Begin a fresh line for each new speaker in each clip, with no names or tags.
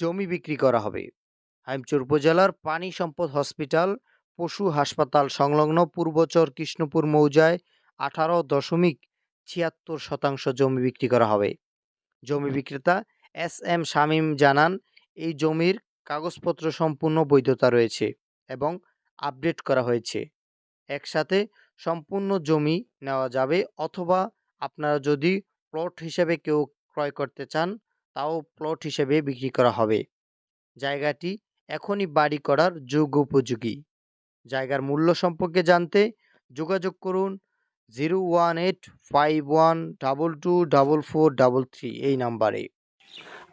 জমি বিক্রি করা হবে। হাইমচর উপজেলার পানি সম্পদ হসপিটাল পশু হাসপাতাল সংলগ্ন পূর্বচর কৃষ্ণপুর মৌজায় আঠারো দশমিক ছিয়াত্তর শতাংশ জমি বিক্রি করা হবে। জমি বিক্রেতা এস এম শামীম জানান এই জমির কাগজপত্র সম্পূর্ণ বৈধতা রয়েছে এবং আপডেট করা হয়েছে। একসাথে সম্পূর্ণ জমি নেওয়া যাবে অথবা আপনারা যদি প্লট হিসেবে কেউ ক্রয় করতে চান তাও প্লট হিসেবে বিক্রি করা হবে। জায়গাটি এখনই বাড়ি করার যোগ্য উপযোগী। জায়গার মূল্য সম্পর্কে জানতে যোগাযোগ করুন zero one eight five one double two double four double three এই নাম্বারে।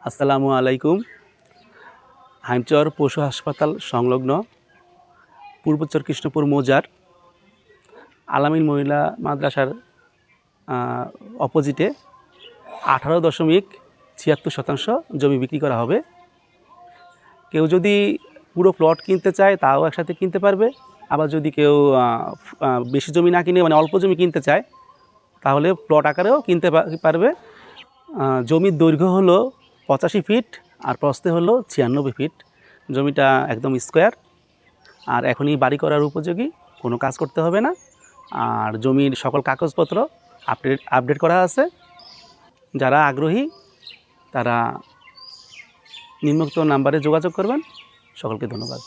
আসসালামু আলাইকুম। হাইমচর পশু হাসপাতাল সংলগ্ন পূর্বচর কৃষ্ণপুর মোজার আলামিন মহিলা মাদ্রাসার অপোজিটে আঠারো দশমিক ছিয়াত্তর শতাংশ জমি বিক্রি করা হবে। কেউ যদি পুরো প্লট কিনতে চায়, তাও একসাথে কিনতে পারবে। আবার যদি কেউ বেশি জমি না কিনে মানে অল্প জমি কিনতে চায়, তাহলে প্লট আকারেও কিনতে পারবে। জমির দৈর্ঘ্য হলো পঁচাশি ফিট আর প্রস্তে হলো ছিয়ানব্বই ফিট জমিটা একদম স্কোয়ার আর এখনই বাড়ি করার উপযোগী, কোনো কাজ করতে হবে না। আর জমির সকল কাগজপত্র আপডেট আপডেট করা আছে। যারা আগ্রহী তারা নিম্নোক্ত নাম্বারে যোগাযোগ করবেন। সকলকে ধন্যবাদ।